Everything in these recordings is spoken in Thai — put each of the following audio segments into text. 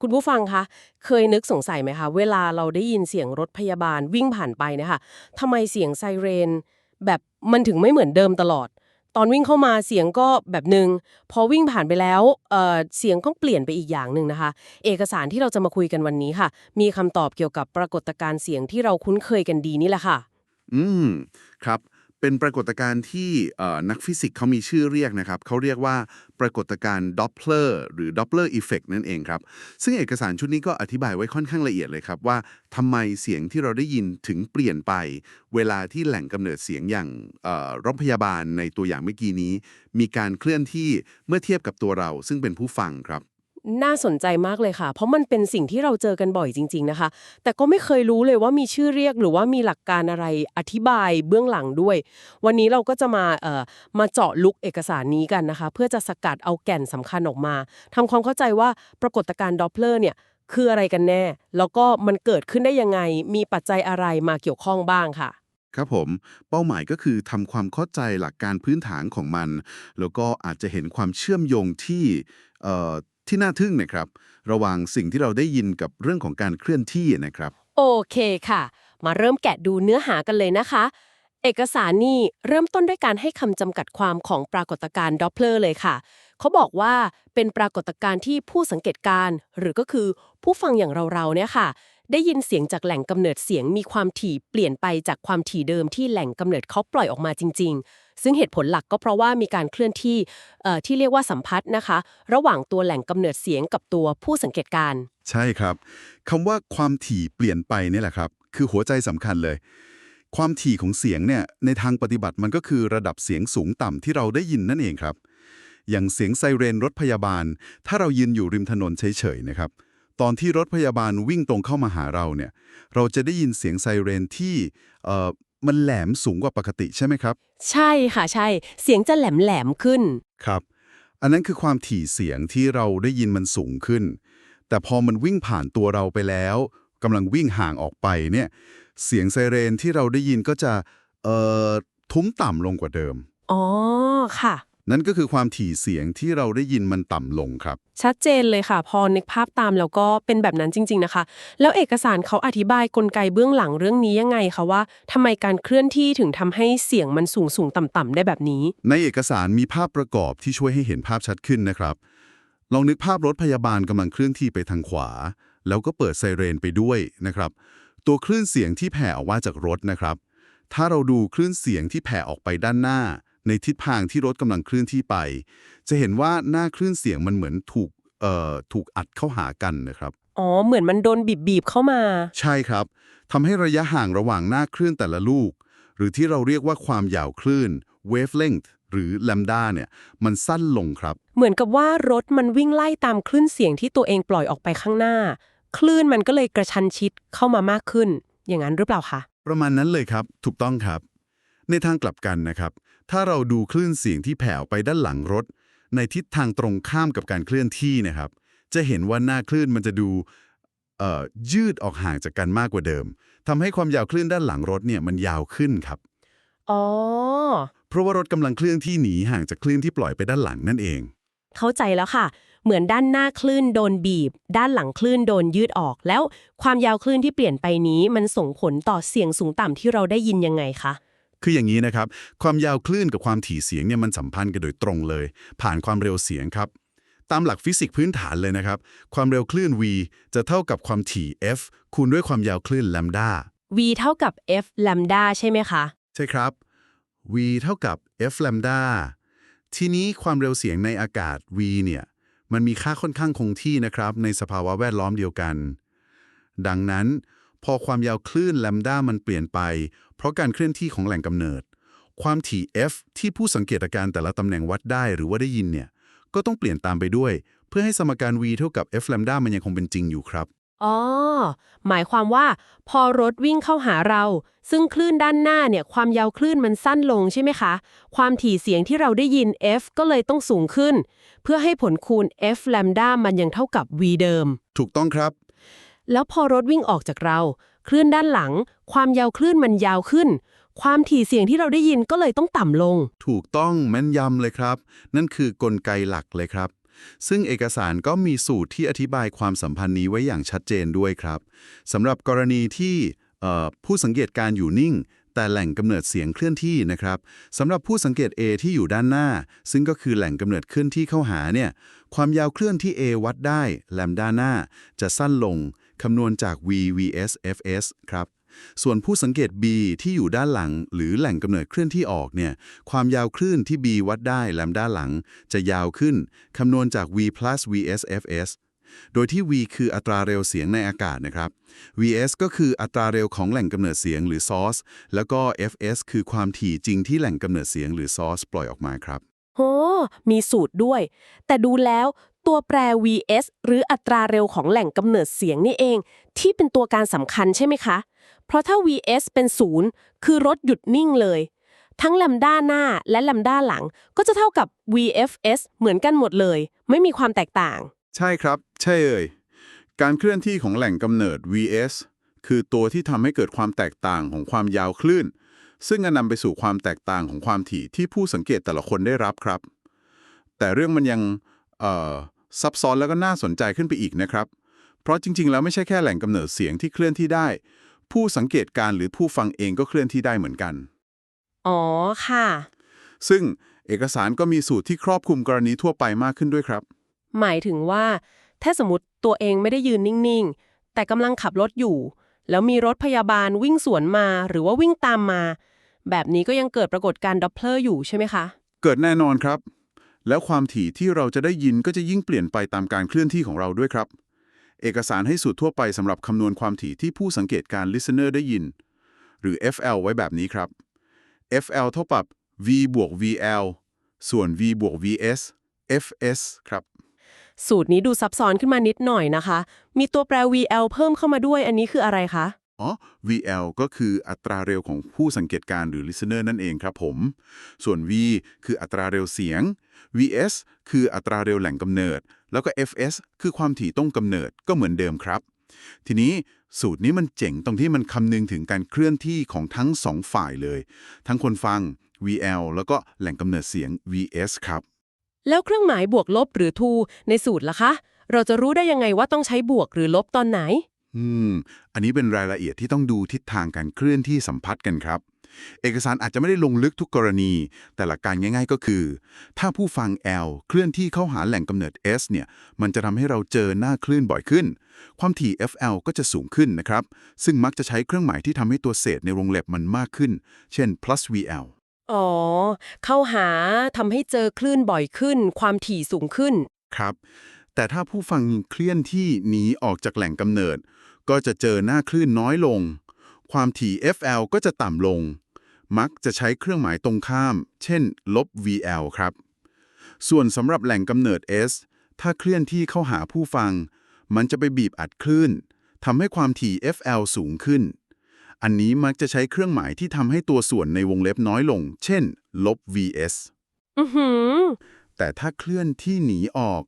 คุณผู้ฟังคะเคยนึกสงสัยไหมคะ เวลาเราได้ยินเสียงรถพยาบาลวิ่งผ่านไปเนะคะทำไมเสียงไซเรน แบบมันถึงไม่เหมือนเดิมตลอด ตอนวิ่งเข้ามาเสียงก็แบบหนึ่งพอวิ่งผ่านไปแล้วเเสียงก็เปลี่ยนไปอีกอย่างหนึ่งนะคะ เอกสารที่เราจะมาคุยกันวันนี้ค่ะ มีคำตอบเกี่ยวกับปรากฏการณ์เสียงที่เราคุ้นเคยกันดีนี่แหละค่ะ อืมครับ เป็นปรากฏการณ์ที่นักฟิสิกส์เขามีชื่อเรียกนะครับเขาเรียกว่าปรากฏการณ์ดอปเพลอร์หรือ Doppler effect นั่นเองครับ ซึ่งเอกสารชุดนี้ก็อธิบายไว้ค่อนข้างละเอียดเลยครับว่าทำไมเสียงที่เราได้ยินถึงเปลี่ยนไป เวลาที่แหล่งกำเนิดเสียงอย่างรถพยาบาลในตัวอย่างเมื่อกี้นี้ มีการเคลื่อนที่เมื่อเทียบกับตัวเราซึ่งเป็นผู้ฟังครับ น่าสนใจมากเลยค่ะ เพราะมันเป็นสิ่งที่เราเจอกันบ่อยจริง ๆนะคะ แต่ก็ไม่เคยรู้เลยว่ามีชื่อเรียกหรือว่ามีหลักการอะไรอธิบายเบื้องหลังด้วย วันนี้เราก็จะมาเอ่อมาเจาะลึกเอกสารนี้กันนะคะ เพื่อจะสกัดเอาแก่นสำคัญออกมาทำความเข้าใจว่าปรากฏการณ์ดอปเลอร์เนี่ยคืออะไรกันแน่ แล้วก็มันเกิดขึ้นได้ยังไง มีปัจจัยอะไรมาเกี่ยวข้องบ้างค่ะครับผมเป้าหมายก็คือทำความเข้าใจหลักการพื้นฐานของมัน แล้วก็อาจจะเห็นความเชื่อมโยงที่เอ่อ ที่น่าทึ่งนะครับ ระหว่างสิ่งที่เราได้ยินกับเรื่องของการเคลื่อนที่นะครับ โอเคค่ะ มาเริ่มแกะดูเนื้อหากันเลยนะคะ เอกสารนี่เริ่มต้นด้วยการให้คำจำกัดความของปรากฏการณ์ดอปเพลอร์เลยค่ะ เขาบอกว่าเป็นปรากฏการณ์ที่ผู้สังเกตการณ์หรือก็คือผู้ฟังอย่างเราๆเนี่ยค่ะ ได้ยินเสียงจากแหล่งกำเนิดเสียงมีความถี่เปลี่ยนไปจากความถี่เดิมที่แหล่งกำเนิดเขาปล่อยออกมาจริง ๆ ซึ่งเหตุผลหลักก็เพราะว่ามีการเคลื่อนที่เอ่อที่เรียกว่าสัมพัทธ์นะคะ ระหว่างตัวแหล่งกำเนิดเสียงกับตัวผู้สังเกตการณ์ใช่ครับคำว่าความถี่เปลี่ยนไปนี่แหละครับ คือหัวใจสำคัญเลย ความถี่ของเสียงเนี่ยในทางปฏิบัติมันก็คือระดับเสียงสูงต่ำที่เราได้ยินนั่นเองครับ อย่างเสียงไซเรนรถพยาบาล ถ้าเรายืนอยู่ริมถนนเฉยๆนะครับ ตอนที่รถพยาบาลวิ่งตรงเข้ามาหาเราเนี่ย เราจะได้ยินเสียงไซเรนที่เอ่อมันแหลมสูงกว่าปกติใช่ไหมครับ ใช่ค่ะใช่ เสียงจะแหลมแหลมๆขึ้น ครับ อันนั้นคือความถี่เสียงที่เราได้ยินมันสูงขึ้น แต่พอมันวิ่งผ่านตัวเราไปแล้วกำลังวิ่งห่างออกไปเนี่ย เสียงไซเรนที่เราได้ยินก็จะเอ่อทุ้มต่ำลงกว่าเดิม อ๋อค่ะ นั่นก็คือความถี่เสียงที่เราได้ยินมันต่ำลงครับ ชัดเจนเลยค่ะ พอนึกภาพตามแล้วก็เป็นแบบนั้นจริง ๆนะคะ แล้วเอกสารเขาอธิบายกลไกเบื้องหลังเรื่องนี้ยังไงคะว่าทำไมการเคลื่อนที่ถึงทำให้เสียงมันสูงสูงต่ำต่ำๆได้แบบนี้ ในเอกสารมีภาพประกอบที่ช่วยให้เห็นภาพชัดขึ้นนะครับ ลองนึกภาพรถพยาบาลกำลังเคลื่อนที่ไปทางขวา แล้วก็เปิดไซเรนไปด้วยนะครับตัวคลื่นเสียงที่แผ่ออกมาจากรถนะครับ ถ้าเราดูคลื่นเสียงที่แผ่ออกไปด้านหน้า ในทิศทางที่รถกำลังเคลื่อนที่ไป จะเห็นว่าหน้าคลื่นเสียงมันเหมือนถูกเอ่อถูกอัดเข้าหากันนะครับ อ๋อ เหมือนมันโดนบีบบีบๆเข้ามา ใช่ครับทำให้ระยะห่างระหว่างหน้าคลื่นแต่ละลูก หรือที่เราเรียกว่าความยาวคลื่น wavelength หรือ lambda เนี่ยมันสั้นลงครับ เหมือนกับว่ารถมันวิ่งไล่ตามคลื่นเสียงที่ตัวเองปล่อยออกไปข้างหน้า คลื่นมันก็เลยกระชันชิดเข้ามามากขึ้น อย่างนั้นหรือเปล่าคะ ประมาณนั้นเลยครับ ถูกต้องครับ ในทางกลับกันนะครับ ถ้าเราดูคลื่นเสียงที่แผ่ออกไปด้านหลังรถ ในทิศทางตรงข้ามกับการเคลื่อนที่นะครับ จะเห็นว่าหน้าคลื่นมันจะดูเอ่อยืดออกห่างจากกันมากกว่าเดิมทำให้ความยาวคลื่นด้านหลังรถเนี่ยมันยาวขึ้นครับอ๋อเพราะว่ารถกำลังเคลื่อนที่หนีห่างจากคลื่นที่ปล่อยไปด้านหลังนั่นเอง เข้าใจแล้วค่ะ เหมือนด้านหน้าคลื่นโดนบีบ ด้านหลังคลื่นโดนยืดออก แล้วความยาวคลื่นที่เปลี่ยนไปนี้มันส่งผลต่อเสียงสูงต่ำที่เราได้ยินยังไงคะ คืออย่างนี้นะครับ ความยาวคลื่นกับความถี่เสียงเนี่ยมันสัมพันธ์กันโดยตรงเลย ผ่านความเร็วเสียงครับ ตามหลักฟิสิกส์พื้นฐานเลยนะครับ ความเร็วคลื่น v จะเท่ากับความถี่ f คูณด้วยความยาวคลื่น lambda v เท่ากับ f lambda ใช่ไหมคะ ใช่ครับ v เท่ากับ f lambda ทีนี้ความเร็วเสียงในอากาศ v เนี่ยมันมีค่าค่อนข้างคงที่นะครับ ในสภาวะแวดล้อมเดียวกัน ดังนั้น พอความยาวคลื่น lambda มันเปลี่ยนไป เพราะการเคลื่อนที่ของแหล่งกำเนิด ความถี่ f ที่ผู้สังเกตอาการแต่ละตำแหน่งวัดได้หรือว่าได้ยินเนี่ย ก็ต้องเปลี่ยนตามไปด้วย เพื่อให้สมการ v เท่ากับ f lambda มันยังคงเป็นจริงอยู่ครับ อ๋อ หมายความว่า พอรถวิ่งเข้าหาเรา ซึ่งคลื่นด้านหน้าเนี่ยความยาวคลื่นมันสั้นลงใช่ไหมคะ ความถี่เสียงที่เราได้ยิน f ก็เลยต้องสูงขึ้น เพื่อให้ผลคูณ f lambda มันยังเท่ากับ v เดิม ถูกต้องครับ แล้วพอรถวิ่งออกจากเรา คลื่นด้านหลัง ความยาวคลื่นมันยาวขึ้น ความถี่เสียงที่เราได้ยินก็เลยต้องต่ำลง ถูกต้องแม่นยำเลยครับ นั่นคือกลไกหลักเลยครับ ซึ่งเอกสารก็มีสูตรที่อธิบายความสัมพันธ์นี้ไว้อย่างชัดเจนด้วยครับสำหรับกรณีที่ผู้สังเกตการอยู่นิ่ง แต่แหล่งกำเนิดเสียงเคลื่อนที่นะครับสำหรับผู้สังเกต A ที่อยู่ด้านหน้า ซึ่งก็คือแหล่งกำเนิดเคลื่อนที่เข้าหาเนี่ยความยาวเคลื่อนที่ A วัดได้แลมด้านหน้า จะสั้นลง คำนวณจาก v vs fs ครับ ส่วนผู้สังเกต B ที่อยู่ด้านหลัง หรือแหล่งกำเนิดเคลื่อนที่ออกเนี่ย ความยาวคลื่นที่ B วัดได้แลมด้านหลัง จะยาวขึ้น คำนวณจาก v plus vs fs โดยที่ v คืออัตราเร็วเสียงในอากาศนะครับ vs ก็คืออัตราเร็วของแหล่งกำเนิดเสียงหรือ source แล้วก็ fs คือความถี่จริงที่แหล่งกำเนิดเสียงหรือ source ปล่อยออกมาครับโหมีสูตรด้วย แต่ดูแล้ว ตัวแปร vs หรืออัตราเร็วของแหล่งกำเนิดเสียงนี่เอง ที่เป็นตัวการสำคัญใช่ไหมคะ เพราะถ้า vs เป็นศูนย์คือรถหยุดนิ่งเลย ทั้งลมด้าหน้าและลมด้าหลัง ก็จะเท่ากับ vfs เหมือนกันหมดเลย ไม่มีความแตกต่าง ใช่ครับ ใช่เอ่ยการเคลื่อนที่ของแหล่งกำเนิด vs คือตัวที่ทำให้เกิดความแตกต่างของความยาวคลื่น ซึ่งจะนำไปสู่ความแตกต่างของความถี่ที่ผู้สังเกตแต่ละคนได้รับครับ แต่เรื่องมันยังเอ่อ ซับซ้อนแล้วก็น่าสนใจขึ้นไปอีกนะครับ เพราะจริง ๆ แล้วไม่ใช่แค่แหล่งกำเนิดเสียงที่เคลื่อนที่ได้ ผู้สังเกตการณ์หรือผู้ฟังเองก็เคลื่อนที่ได้เหมือนกัน อ๋อค่ะ ซึ่งเอกสารก็มีสูตรที่ครอบคลุมกรณีทั่วไปมากขึ้นด้วยครับ หมายถึงว่า ถ้าสมมติตัวเองไม่ได้ยืนนิ่ง ๆ แต่กำลังขับรถอยู่ แล้วมีรถพยาบาลวิ่งสวนมาหรือว่าวิ่งตามมา แบบนี้ก็ยังเกิดปรากฏการณ์ดับเพลอร์อยู่ใช่ไหมคะ เกิดแน่นอนครับ แล้วความถี่ที่เราจะได้ยินก็จะยิ่งเปลี่ยนไปตามการเคลื่อนที่ของเราด้วยครับ เอกสารให้สูตรทั่วไปสำหรับคำนวณความถี่ที่ผู้สังเกตการ listener ได้ยิน หรือ FL ไว้แบบนี้ครับ FL เท่ากับ V บวก VL ส่วน V บวก VS FS ครับ สูตรนี้ดูซับซ้อนขึ้นมานิดหน่อยนะคะ มีตัวแปร VL เพิ่มเข้ามาด้วยอันนี้คืออะไรคะ อ๋อ VL ก็คืออัตราเร็วของผู้สังเกตการณ์หรือ listener นั่นเองครับผม ส่วน V คืออัตราเร็วเสียง VS คืออัตราเร็วแหล่งกำเนิด แล้วก็ FS คือความถี่ต้งกำเนิดก็เหมือนเดิมครับ ทีนี้สูตรนี้มันเจ๋งตรงที่มันคำนึงถึงการเคลื่อนที่ของทั้งสองฝ่ายเลย ทั้งคนฟัง VL แล้วก็แหล่งกำเนิดเสียง VS ครับ แล้วเครื่องหมายบวกลบหรือ to ในสูตรล่ะคะ เราจะรู้ได้ยังไงว่าต้องใช้บวกหรือลบตอนไหน อืม อันนี้เป็นรายละเอียดที่ต้องดูทิศทางการเคลื่อนที่สัมพัทธ์กันครับ เอกสารอาจจะไม่ได้ลงลึกทุกกรณี แต่หลักการง่าย ๆ ก็คือ ถ้าผู้ฟัง L เคลื่อนที่เข้าหาแหล่งกำเนิด S เนี่ย มันจะทำให้เราเจอหน้าคลื่นบ่อยขึ้น ความถี่ FL ก็จะสูงขึ้นนะครับ ซึ่งมักจะใช้เครื่องหมายที่ทำให้ตัวเศษในวงเล็บมันมากขึ้น เช่น plus VL อ๋อ เข้าหาทำให้เจอคลื่นบ่อยขึ้น ความถี่สูงขึ้น ครับ แต่ถ้าผู้ฟังเคลื่อนที่หนีออกจากแหล่งกำเนิด ก็จะเจอหน้าคลื่นน้อยลง ความถี่ FL ก็จะต่ำลง มักจะใช้เครื่องหมายตรงข้าม เช่น ลบ VL ครับ ส่วนสำหรับแหล่งกำเนิด S ถ้าเคลื่อนที่เข้าหาผู้ฟัง มันจะไปบีบอัดคลื่นทำให้ความถี่ FL สูงขึ้น อันนี้มักจะใช้เครื่องหมายที่ทำให้ตัวส่วนในวงเล็บน้อยลง เช่น ลบ VS อือหือ แต่ถ้าเคลื่อนที่หนีออก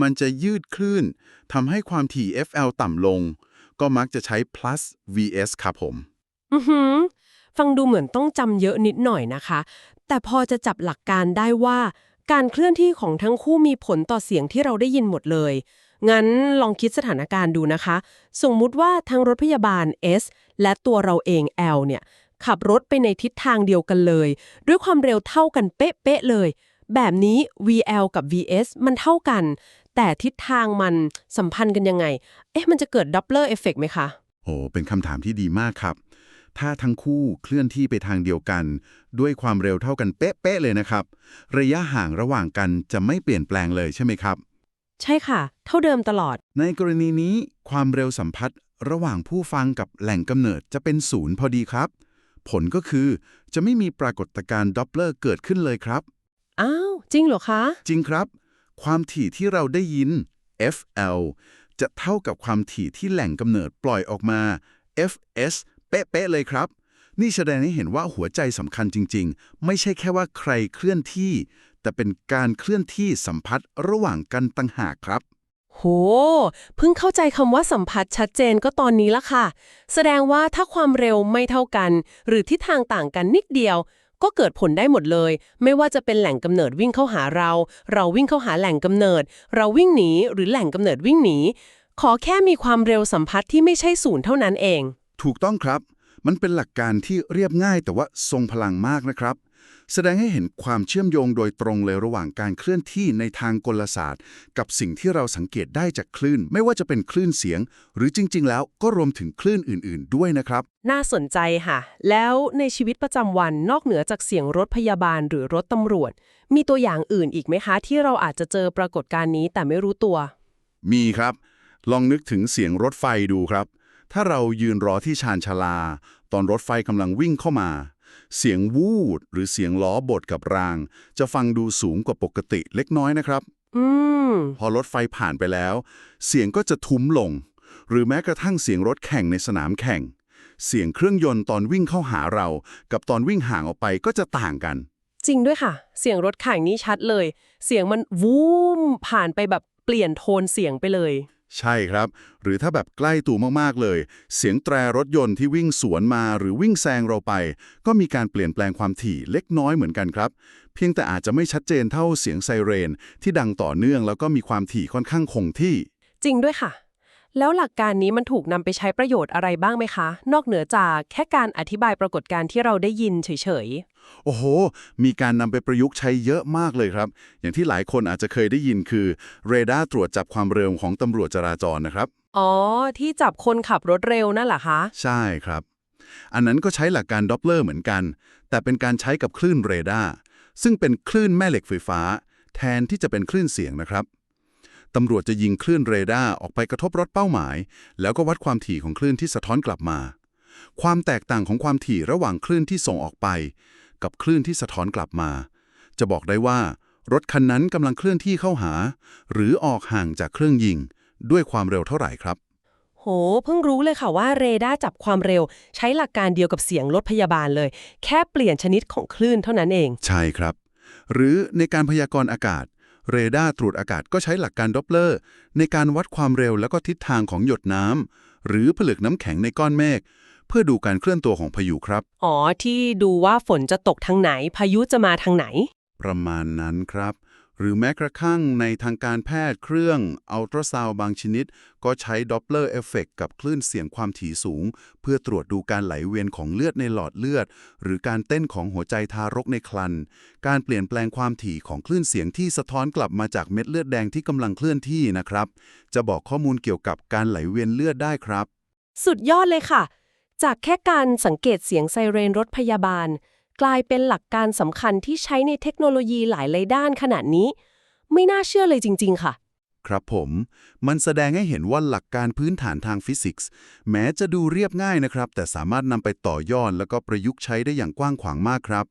มันจะยืดคลื่นทำให้ความถี่ FL ต่ำลง ก็มักจะใช้ plus VS ครับผม อือหือ ฟังดูเหมือนต้องจำเยอะนิดหน่อยนะคะ แต่พอจะจับหลักการได้ว่า การเคลื่อนที่ของทั้งคู่มีผลต่อเสียงที่เราได้ยินหมดเลย งั้นลองคิดสถานการณ์ดูนะคะ สมมุติว่าทั้งรถพยาบาล S และตัวเราเอง L เนี่ยขับรถไปในทิศทางเดียวกันเลย ด้วยความเร็วเท่ากันเป๊ะๆเลย แบบนี้ VL กับ VS มันเท่ากัน แต่ทิศทางมันสัมพันธ์กันยังไง เอ๊ะ มันจะเกิดดับเบิลเอฟเฟกไหมคะ โอ้เป็นคำถามที่ดีมากครับ ถ้าทั้งคู่เคลื่อนที่ไปทางเดียวกัน ด้วยความเร็วเท่ากันเป๊ะๆเลยนะครับ ระยะห่างระหว่างกันจะไม่เปลี่ยนแปลงเลยใช่ไหมครับ ใช่ค่ะ เท่าเดิมตลอด ในกรณีนี้ความเร็วสัมพัทธ์ระหว่างผู้ฟังกับแหล่งกำเนิดจะเป็นศูนย์พอดีครับ ผลก็คือจะไม่มีปรากฏการณ์ดอปเลอร์เกิดขึ้นเลยครับ อ้าว จริงเหรอคะ จริงครับ ความถี่ที่เราได้ยิน FL จะเท่ากับความถี่ที่แหล่งกำเนิดปล่อยออกมา FS เป๊ะๆเลยครับ นี่แสดงให้เห็นว่าหัวใจสำคัญจริง ๆ ไม่ใช่แค่ว่าใครเคลื่อนที่ แต่เป็นการเคลื่อนที่สัมพัทธ์ระหว่างกันต่างหากครับ โห เพิ่งเข้าใจคำว่าสัมผัสชัดเจนก็ตอนนี้ละค่ะ แสดงว่าถ้าความเร็วไม่เท่ากัน หรือทิศทางต่างกันนิดเดียว ก็เกิดผลได้หมดเลย ไม่ว่าจะเป็นแหล่งกำเนิดวิ่งเข้าหาเรา เราวิ่งเข้าหาแหล่งกำเนิด เราวิ่งหนีหรือแหล่งกำเนิดวิ่งหนีขอแค่มีความเร็วสัมพัทธ์ที่ไม่ใช่ศูนย์เท่านั้นเอง ถูกต้องครับ มันเป็นหลักการที่เรียบง่ายแต่ว่าทรงพลังมากนะครับ แสดงให้เห็นความเชื่อมโยงโดยตรงเลยระหว่างการเคลื่อนที่ในทางกลศาสตร์ กับสิ่งที่เราสังเกตได้จากคลื่น ไม่ว่าจะเป็นคลื่นเสียง หรือจริง ๆ แล้วก็รวมถึงคลื่นอื่น ๆ ด้วยนะครับ น่าสนใจค่ะ แล้วในชีวิตประจำวันนอกเหนือจากเสียงรถพยาบาลหรือรถตำรวจ มีตัวอย่างอื่นอีกไหมคะ ที่เราอาจจะเจอปรากฏการณ์นี้แต่ไม่รู้ตัว มีครับ ลองนึกถึงเสียงรถไฟดูครับ ถ้าเรายืนรอที่ชานชาลา ตอนรถไฟกำลังวิ่งเข้ามา เสียงวูดหรือเสียงล้อบดกับราง จะฟังดูสูงกว่าปกติเล็กน้อยนะครับอืมพอรถไฟผ่านไปแล้ว เสียงก็จะทุ้มลง หรือแม้กระทั่งเสียงรถแข่งในสนามแข่ง เสียงเครื่องยนต์ตอนวิ่งเข้าหาเรา กับตอนวิ่งห่างออกไปก็จะต่างกัน จริงด้วยค่ะ เสียงรถแข่งนี้ชัดเลย เสียงมันวูมผ่านไปแบบเปลี่ยนโทนเสียงไปเลย ใช่ครับ หรือถ้าแบบใกล้ตัวมากๆเลย เสียงแตรรถยนต์ที่วิ่งสวนมาหรือวิ่งแซงเราไป ก็มีการเปลี่ยนแปลงความถี่เล็กน้อยเหมือนกันครับ เพียงแต่อาจจะไม่ชัดเจนเท่าเสียงไซเรน ที่ดังต่อเนื่องแล้วก็มีความถี่ค่อนข้างคงที่ จริงด้วยค่ะ แล้วหลักการนี้มันถูกนำไปใช้ประโยชน์อะไรบ้างไหมคะ นอกเหนือจากแค่การอธิบายปรากฏการณ์ที่เราได้ยินเฉยโอ้โห มีการนำไปประยุกต์ใช้เยอะมากเลยครับ อย่างที่หลายคนอาจจะเคยได้ยินคือเรดาร์ตรวจจับความเร็วของตำรวจจราจรนะครับๆอ๋อ ที่จับคนขับรถเร็วนั่นเหรอคะ ใช่ครับ อันนั้นก็ใช้หลักการดอปเลอร์เหมือนกัน แต่เป็นการใช้กับคลื่นเรดาร์ซึ่งเป็นคลื่นแม่เหล็กไฟฟ้า แทนที่จะเป็นคลื่นเสียงนะครับ ตำรวจจะยิงคลื่นเรดาร์ออกไปกระทบรถเป้าหมาย แล้วก็วัดความถี่ของคลื่นที่สะท้อนกลับมา ความแตกต่างของความถี่ระหว่างคลื่นที่ส่งออกไป กับคลื่นที่สะท้อนกลับมา จะบอกได้ว่ารถคันนั้นกำลังเคลื่อนที่เข้าหา หรือออกห่างจากเครื่องยิง ด้วยความเร็วเท่าไหร่ครับ โห เพิ่งรู้เลยค่ะว่าเรดาร์จับความเร็ว ใช้หลักการเดียวกับเสียงรถพยาบาลเลย แค่เปลี่ยนชนิดของคลื่นเท่านั้นเอง ใช่ครับ หรือในการพยากรณ์อากาศ เรดาร์ตรวจอากาศก็ใช้หลักการดอปเลอร์ ในการวัดความเร็วแล้วก็ทิศทางของหยดน้ำหรือผลึกน้ำแข็งในก้อนเมฆเพื่อดูการเคลื่อนตัวของพายุครับ อ๋อ ที่ดูว่าฝนจะตกทางไหน พายุจะมาทางไหน ประมาณนั้นครับ หรือแม้กระทั่งในทางการแพทย์เครื่องอัลตราซาวบางชนิด ก็ใช้ดอปเลอร์เอฟเฟกกับคลื่นเสียงความถี่สูง เพื่อตรวจดูการไหลเวียนของเลือดในหลอดเลือด หรือการเต้นของหัวใจทารกในครรภ์การเปลี่ยนแปลงความถี่ของคลื่นเสียงที่สะท้อนกลับมาจากเม็ดเลือดแดงที่กำลังเคลื่อนที่นะครับ จะบอกข้อมูลเกี่ยวกับการไหลเวียนเลือดได้ครับ สุดยอดเลยค่ะ จากแค่การสังเกตเสียงไซเรนรถพยาบาล กลายเป็นหลักการสำคัญที่ใช้ในเทคโนโลยีหลายเลยด้านขนาดนี้ ไม่น่าเชื่อเลยจริง ๆ ค่ะ ครับผม มันแสดงให้เห็นว่าหลักการพื้นฐานทางฟิสิกส์ แม้จะดูเรียบง่ายนะครับ แต่สามารถนำไปต่อยอดแล้วก็ประยุกต์ใช้ได้อย่างกว้างขวางมากครับ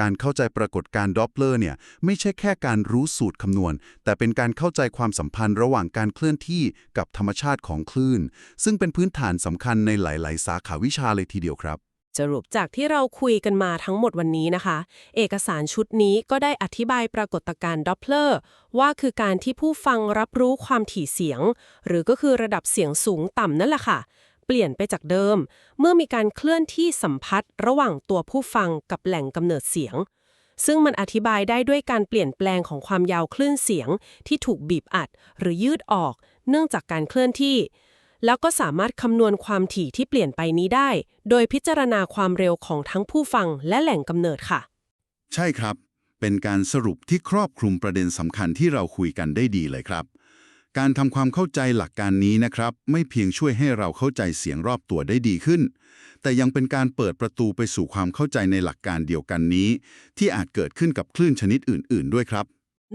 การเข้าใจปรากฏการณ์ดอปเลอร์เนี่ยไม่ใช่แค่การรู้สูตรคำนวณ แต่เป็นการเข้าใจความสัมพันธ์ระหว่างการเคลื่อนที่กับธรรมชาติของคลื่น ซึ่งเป็นพื้นฐานสำคัญในหลาย ๆ สาขาวิชาเลยทีเดียวครับ สรุปจากที่เราคุยกันมาทั้งหมดวันนี้นะคะ เอกสารชุดนี้ก็ได้อธิบายปรากฏการณ์ดอปเลอร์ว่าคือการที่ผู้ฟังรับรู้ความถี่เสียง หรือก็คือระดับเสียงสูงต่ำนั่นแหละค่ะ เปลี่ยนไปจากเดิม เมื่อมีการเคลื่อนที่สัมพัทธ์ระหว่างตัวผู้ฟังกับแหล่งกำเนิดเสียง ซึ่งมันอธิบายได้ด้วยการเปลี่ยนแปลงของความยาวคลื่นเสียงที่ถูกบีบอัด หรือยืดออก เนื่องจากการเคลื่อนที่ แล้วก็สามารถคำนวณความถี่ที่เปลี่ยนไปนี้ได้ โดยพิจารณาความเร็วของทั้งผู้ฟังและแหล่งกำเนิดค่ะ ใช่ครับ เป็นการสรุปที่ครอบคลุมประเด็นสำคัญที่เราคุยกันได้ดีเลยครับ การทำความเข้าใจหลักการนี้นะครับ ไม่เพียงช่วยให้เราเข้าใจเสียงรอบตัวได้ดีขึ้น แต่ยังเป็นการเปิดประตูไปสู่ความเข้าใจในหลักการเดียวกันนี้ ที่อาจเกิดขึ้นกับคลื่นชนิดอื่น ๆ ด้วยครับ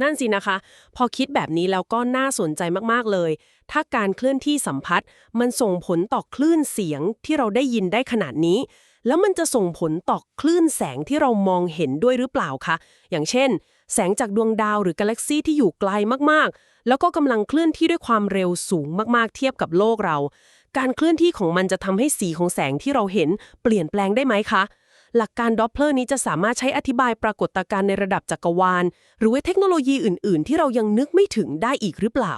นั่นสินะคะ พอคิดแบบนี้แล้วก็น่าสนใจมากๆเลย ถ้าการเคลื่อนที่สัมพัทธ์มันส่งผลต่อคลื่นเสียงที่เราได้ยินได้ขนาดนี้ แล้วมันจะส่งผลต่อคลื่นแสงที่เรามองเห็นด้วยหรือเปล่าคะ อย่างเช่น แสงจากดวงดาวหรือกาแล็กซีที่อยู่ไกลมากๆ แล้วก็กำลังเคลื่อนที่ด้วยความเร็วสูงมากๆ เทียบกับโลกเรา การเคลื่อนที่ของมันจะทำให้สีของแสงที่เราเห็น เปลี่ยนแปลงได้ไหมคะ หลักการดอปเพลอร์นี้จะสามารถใช้อธิบายปรากฏการณ์ในระดับจักรวาล หรือว่าเทคโนโลยีอื่น ๆ ที่เรายังนึกไม่ถึงได้อีกหรือเปล่า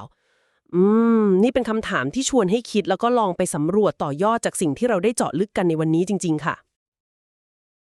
อืม นี่เป็นคำถามที่ชวนให้คิดแล้วก็ลองไปสำรวจต่อยอดจากสิ่งที่เราได้เจาะลึกกันในวันนี้จริง ๆ ค่ะ